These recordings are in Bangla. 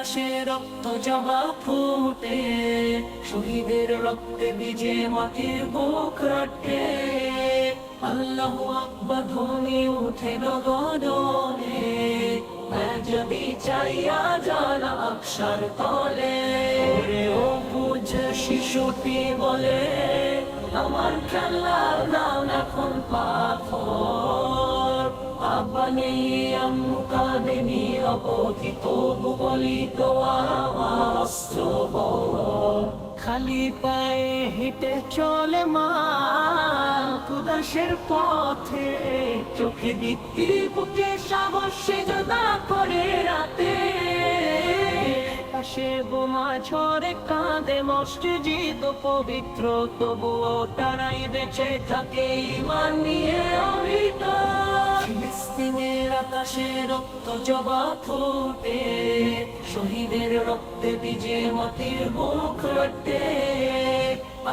আকাশে রক্ত জমা ফুটে, শহীদের রক্তে বিজে মাটির বুক রাটে। আল্লাহ আকবার ধ্বনি উঠে গগনে যদি চাইয়া জানা আকসার তলে। ওরে ও বুঝ শিশুটি বলে, আমার খেলার নাম খালি পায়ে হেঁটে চলে মা, কুদাসের পথে। চোখে দিত্তি বুকে সাহসে জোদা করে রাতে। পাশে বোমা ঝরে কাঁদে মসজিদ পবিত্র, তবুও তারাই বেঁচে থাকে ইমান নিয়ে আকাশে রক্ত জবা ফুটে, শহীদের রক্তে বিজে মাটির বুক রটে।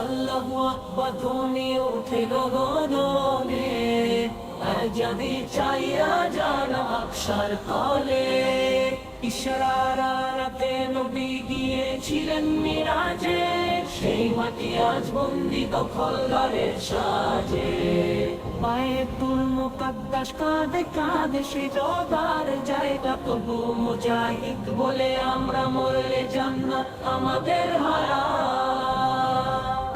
আল্লাহু আকবার ধ্বনি উঠে গগনে যদি চাইয়া জানা আকসার তলে। ইশারাতে নবী গিয়েছিলেন মিরাজে, সেই মাটি আজ বন্দি দখলদারের সাজে। পায়ে তুল মুকাদ্দাস কাঁদে কাঁদে জোদার জায়গা তবু মুজাহিদ বলে আমরা মরলে জান্নাত আমাদের হারা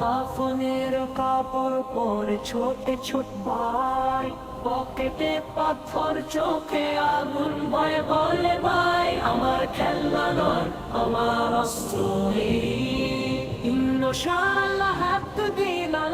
কাফনের কাপড় পরে ছোটে ছোট ভাই, পকেটে পাথর, চোখে আগুন ভয় বলে ভাই, আমার খেলনা নয়, আমার অস্ত্র ইন্ন শাল্লাহ হাত দিলাম